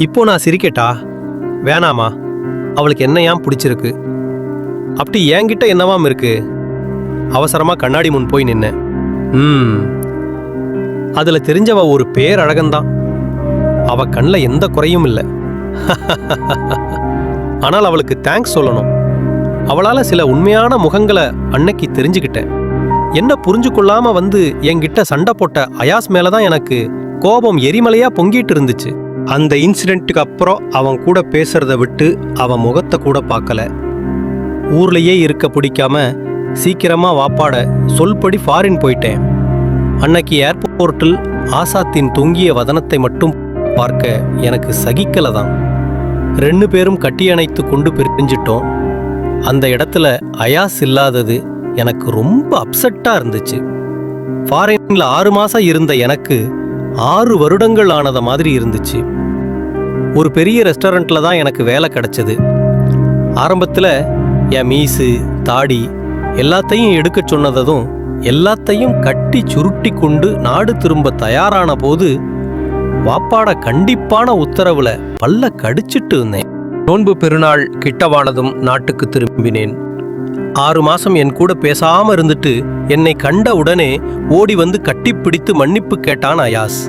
இப்போ நான் சிரிக்கட்டா? வேணாமா. அவளுக்கு என்ன ஏன் பிடிச்சிருக்கு? அப்படி என்கிட்ட என்னவாம் இருக்கு? அவசரமாக கண்ணாடி முன் போய் நின்னேன். ம். அதில் தெரிஞ்சவ ஒரு பேரழகன்தான் அவ கண்ணில் எந்த குறையும் இல்லை. ஆனால் அவளுக்கு தேங்க்ஸ் சொல்லணும். அவளால் சில உண்மையான முகங்களை அன்னைக்கு தெரிஞ்சுக்கிட்டேன். என்ன புரிஞ்சு கொள்ளாம வந்து என்கிட்ட சண்டை போட்ட அயாஸ் மேலே தான் எனக்கு கோபம் எரிமலையாக பொங்கிட்டு இருந்துச்சு. அந்த இன்சிடென்ட்டுக்கு அப்புறம் அவன் கூட பேசுறத விட்டு அவன் முகத்தை கூட பார்க்கல. ஊர்லேயே இருக்க பிடிக்காம சீக்கிரமாக வாப்பாட சொல்படி ஃபாரின் போயிட்டேன். அன்னைக்கு ஏர்போர்ட்டில் ஆசாத்தின் தொங்கிய வதனத்தை மட்டும் பார்க்க எனக்கு சகிக்கல தான் ரெண்டு பேரும் கட்டியணைத்து கொண்டு பிரிஞ்சிட்டோம். அந்த இடத்துல அயாஸ் இல்லாதது எனக்கு ரொம்ப அப்செட்டாக இருந்துச்சு. ஃபாரினில் ஆறு மாதம் இருந்த எனக்கு ஆறு வருடங்கள் ஆனத மாதிரி இருந்துச்சு. ஒரு பெரிய ரெஸ்டாரண்ட்டில் தான் எனக்கு வேலை கிடச்சிது. ஆரம்பத்தில் என் மீசு தாடி எல்லாத்தையும் எடுக்க சொன்னதும் எல்லாத்தையும் கட்டி சுருட்டி கொண்டு நாடு திரும்ப தயாரான போது வாப்பாட கண்டிப்பான உத்தரவில் பல்ல கடிச்சிட்டு இருந்தேன். நோன்பு பெருநாள் கிட்டவானதும் நாட்டுக்கு திரும்பினேன். ஆறு மாசம் என் கூட பேசாம இருந்துட்டு என்னை கண்ட உடனே ஓடி வந்து கட்டிப்பிடித்து மன்னிப்பு கேட்டான் அயாஸ்.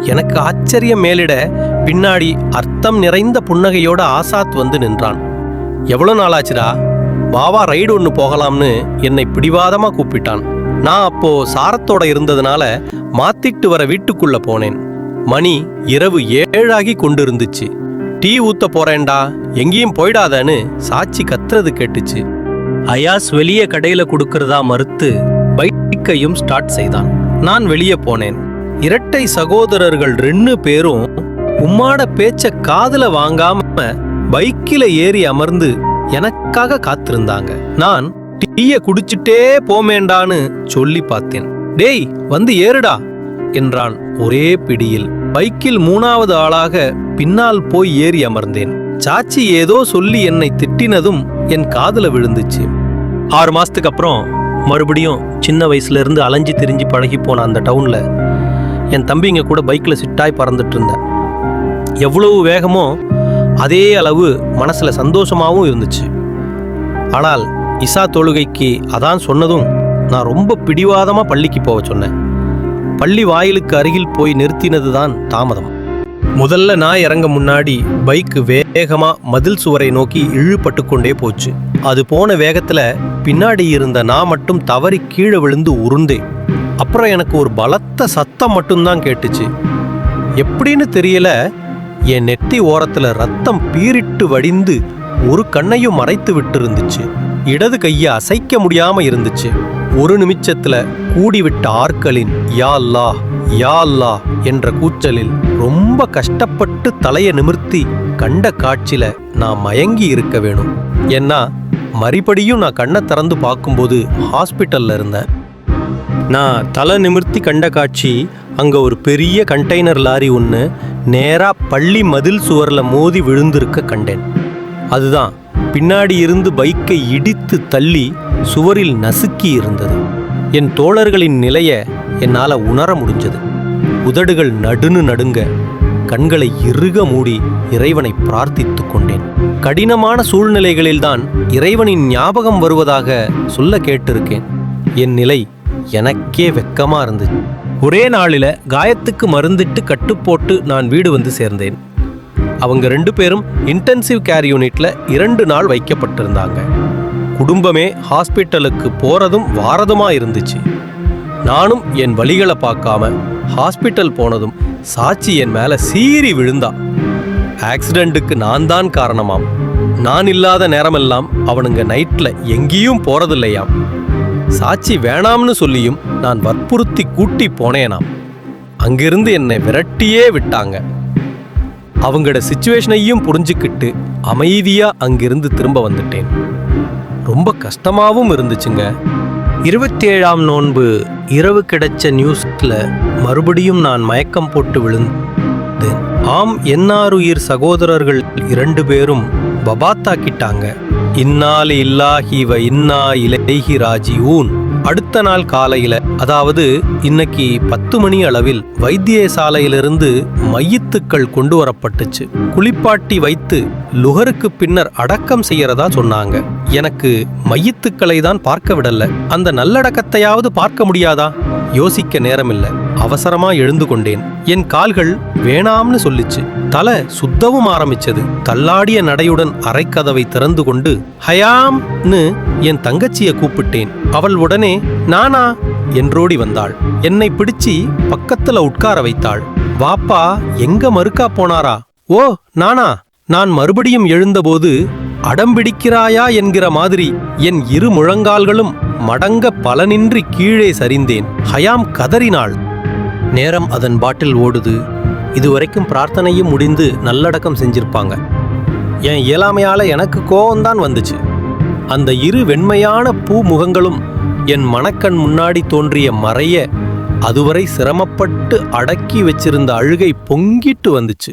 எனக்கு ஆச்சரியம் மேலிட பின்னாடி அர்த்தம் நிறைந்த புன்னகையோட ஆசாத் வந்து நின்றான். எவ்வளோ நாளாச்சுடா? வாவா ரைடு ஒன்று போகலாம்னு என்னை பிடிவாதமாக கூப்பிட்டான். நான் அப்போ சாரத்தோட இருந்ததுனால மாத்திட்டு வர வீட்டுக்குள்ள போனேன். மணி இரவு ஏழாகி கொண்டிருந்துச்சு. டீ ஊத்த போறேன்டா எங்கேயும் போயிடாதன்னு சாட்சி கத்துறது கேட்டுச்சு. அயாஸ் வெளியே கடையில கொடுக்கறதா மறுத்து பைக்கையும் ஸ்டார்ட் செய்தான். நான் வெளியே போனேன். இரட்டை சகோதரர்கள் ரெண்டு பேரும் உம்மாட பேச்ச காதல வாங்காம பைக்கில ஏறி அமர்ந்து எனக்காக காத்திருந்தாங்க. நான் டீய குடிச்சிட்டே போமேண்டான்னு சொல்லி பார்த்தேன். டேய் வந்து ஏறுடா என்றான் ஒரே பிடியில். பைக்கில் மூணாவது ஆளாக பின்னால் போய் ஏறி அமர்ந்தேன். சாச்சி ஏதோ சொல்லி என்னை திட்டினதும் என் காதல விழுந்துச்சு. ஆறு மாசத்துக்கு அப்புறம் மறுபடியும் சின்ன வயசுல இருந்து அலைஞ்சு திரிஞ்சு பழகி போன அந்த டவுன்ல என் தம்பிங்க கூட பைக்கில் சிட்டாய் பறந்துட்டு இருந்தேன் எவ்வளவு வேகமோ அதே அளவு மனசில் சந்தோஷமாகவும் இருந்துச்சு. ஆனால் இசா தொழுகைக்கு அதான் சொன்னதும் நான் ரொம்ப பிடிவாதமாக பள்ளிக்கு போக சொன்னேன். பள்ளி வாயிலுக்கு அருகில் போய் நிறுத்தினது தான் தாமதம். முதல்ல நான் இறங்க முன்னாடி பைக்கு வேகமாக மதில் சுவரை நோக்கி இழுபட்டு கொண்டே போச்சு. அது போன வேகத்தில் பின்னாடி இருந்த நான் மட்டும் தவறி கீழே விழுந்து உருந்தேன் அப்புறம் எனக்கு ஒரு பலத்த சத்தம் மட்டும்தான் கேட்டுச்சு. எப்படின்னு தெரியல என் நெத்தி ஓரத்தில் ரத்தம் பீரிட்டு வடிந்து ஒரு கண்ணையும் மறைத்து விட்டு இருந்துச்சு இடது கையை அசைக்க முடியாம இருந்துச்சு. ஒரு நிமிஷத்துல கூடிவிட்ட ஆட்களின் யா அல்லாஹ் யா அல்லாஹ் என்ற கூச்சலில் ரொம்ப கஷ்டப்பட்டு தலையை நிமிர்த்தி கண்ட காட்சியில நான் மயங்கி இருக்க வேணும். ஏன்னா மறுபடியும் நான் கண்ணை திறந்து பார்க்கும்போது ஹாஸ்பிட்டல்ல இருந்தேன். நான் தலை நிமிர்த்தி கண்ட காட்சி அங்கே ஒரு பெரிய கண்டெய்னர் லாரி ஒன்று நேராக பள்ளி மதில் சுவரில் மோதி விழுந்திருக்க கண்டேன். அதுதான் பின்னாடி இருந்து பைக்கை இடித்து தள்ளி சுவரில் நசுக்கி இருந்தது. என் தோழர்களின் நிலையை என்னால் உணர முடிஞ்சது. உதடுகள் நடுன்னு நடுங்க கண்களை இறுக மூடி இறைவனை பிரார்த்தித்து கொண்டேன். கடினமான சூழ்நிலைகளில்தான் இறைவனின் ஞாபகம் வருவதாக சொல்ல கேட்டிருக்கேன். என் நிலை எனக்கே வெக்கமா இருந்துச்சு. ஒரே நாளில் காயத்துக்கு மருந்திட்டு கட்டுப்போட்டு நான் வீடு வந்து சேர்ந்தேன். அவங்க ரெண்டு பேரும் இன்டென்சிவ் கேர் யூனிட்ல இரண்டு நாள் வைக்கப்பட்டிருந்தாங்க. குடும்பமே ஹாஸ்பிட்டலுக்கு போறதும் வாரதுமா இருந்துச்சு. நானும் என் வழிகளை பார்க்காம ஹாஸ்பிட்டல் போனதும் சாட்சி என் மேல சீறி விழுந்தா. ஆக்சிடென்ட்டுக்கு நான் தான் காரணமாம். நான் இல்லாத நேரமெல்லாம் அவனுங்க நைட்ல எங்கேயும் போறதில்லையாம். சாட்சி வேணாம்னு சொல்லியும் நான் வற்புறுத்தி கூட்டி போனேனாம். அங்கிருந்து என்னை விரட்டியே விட்டாங்க. அவங்களோட சுச்சுவேஷனையும் புரிஞ்சுக்கிட்டு அமைதியாக அங்கிருந்து திரும்ப வந்துட்டேன். ரொம்ப கஷ்டமாகவும் இருந்துச்சுங்க. இருபத்தி ஏழாம் நோன்பு இரவு கிடைச்ச நியூஸ்ல மறுபடியும் நான் மயக்கம் போட்டு விழுந்தேன். ஆம் என்னாருயிர் சகோதரர்கள் இரண்டு பேரும் பபாத்தாக்கிட்டாங்க இன்னாலி இல்லாஹி வ இன்னா இலைஹி ராஜிஊன் அடுத்த நாள் காலையில அதாவது இன்னைக்கு பத்து மணி அளவில் வைத்தியசாலையிலிருந்து மையத்துக்கள் கொண்டு வரப்பட்டுச்சு. குளிப்பாட்டி வைத்து லுகருக்கு பின்னர் அடக்கம் செய்யறதா சொன்னாங்க. எனக்கு மையத்துக்களை தான் பார்க்க விடல. அந்த நல்லடக்கத்தையாவது பார்க்க முடியாதா? யோசிக்க நேரமில்லை. அவசரமா எழுந்து கொண்டேன். என் கால்கள் வேணாம்னு சொல்லிச்சு. தலை சுத்தவும் ஆரம்பிச்சது. தள்ளாடிய நடையுடன் அரைக்கதவை திறந்து கொண்டு ஹயாம்னு என் தங்கச்சியை கூப்பிட்டேன். அவள் உடனே நானா? என்றோடி வந்தாள். என்னை பிடிச்சி பக்கத்துல உட்கார வைத்தாள். வாப்பா எங்க மறுக்கா போனாரா? ஓ நானா? நான் மறுபடியும் எழுந்தபோது அடம்பிடிக்கிறாயா என்கிற மாதிரி என் இரு முழங்கால்களும் மடங்க பலனின்றி கீழே சரிந்தேன். ஹயாம் கதறினாள். நேரம் அதன் பாட்டில் ஓடுது. இதுவரைக்கும் பிரார்த்தனையும் முடிந்து நல்லடக்கம் செஞ்சிருப்பாங்க. என் இயலாமையால எனக்கு கோபம்தான் வந்துச்சு. அந்த இரு வெண்மையான பூ முகங்களும் என் மணக்கண் முன்னாடி தோன்றிய மறைய அதுவரை சிரமப்பட்டு அடக்கி வச்சிருந்த அழுகை பொங்கிட்டு வந்துச்சு.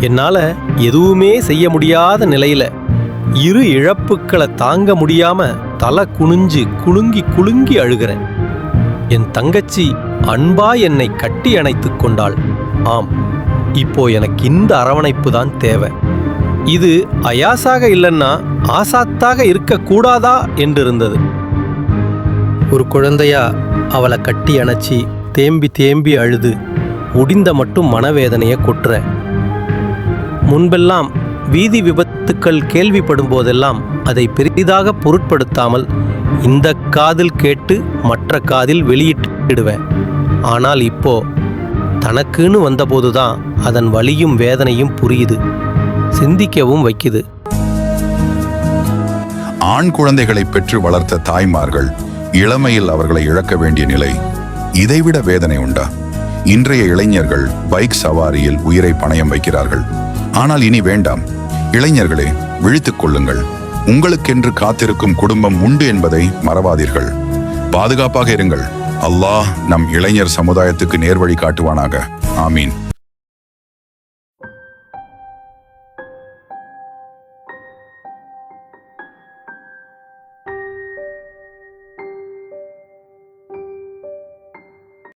என்னால எதுவுமே செய்ய முடியாத நிலையில இரு இழப்புக்களை தாங்க முடியாம தலை குனிஞ்சு குலுங்கி குலுங்கி அழுகிறேன். என் தங்கச்சி அன்பா என்னை கட்டி அணைத்துக் கொண்டாள். ஆம் இப்போ எனக்கு இந்த அரவணைப்பு தான் தேவை. இது அயாசாக இல்லைன்னா ஆசாத்தாக இருக்கக்கூடாதா என்றிருந்தது. ஒரு குழந்தையா அவளை கட்டி அணைச்சி தேம்பி தேம்பி அழுது முடிந்த மட்டும் மனவேதனையை கொட்டுற. முன்பெல்லாம் வீதி விபத்துக்கள் கேள்விப்படும் போதெல்லாம் அதை பெரிதாக பொருட்படுத்தாமல் இந்த காதில் கேட்டு மற்ற காதில் வெளியிட்டுடுவேன். ஆனால் இப்போ தனக்குன்னு வந்தபோதுதான் அதன் வலியும் வேதனையும் புரியுது சிந்திக்கவும் வைக்குது. ஆண் குழந்தைகளை பெற்று வளர்த்த தாய்மார்கள் இளமையில் அவர்களை இழக்க வேண்டிய நிலை. இதைவிட வேதனை உண்டா? இன்றைய இளைஞர்கள் பைக் சவாரியில் உயிரை பணயம் வைக்கிறார்கள். ஆனால் இனி வேண்டாம். இளைஞர்களே விழித்துக் கொள்ளுங்கள். உங்களுக்கென்று காத்திருக்கும் குடும்பம் உண்டு என்பதை மறவாதீர்கள். பாதுகாப்பாக இருங்கள். அல்லாஹ் நம் இளைஞர் சமுதாயத்துக்கு நேர்வழி காட்டுவானாக. ஆமீன்.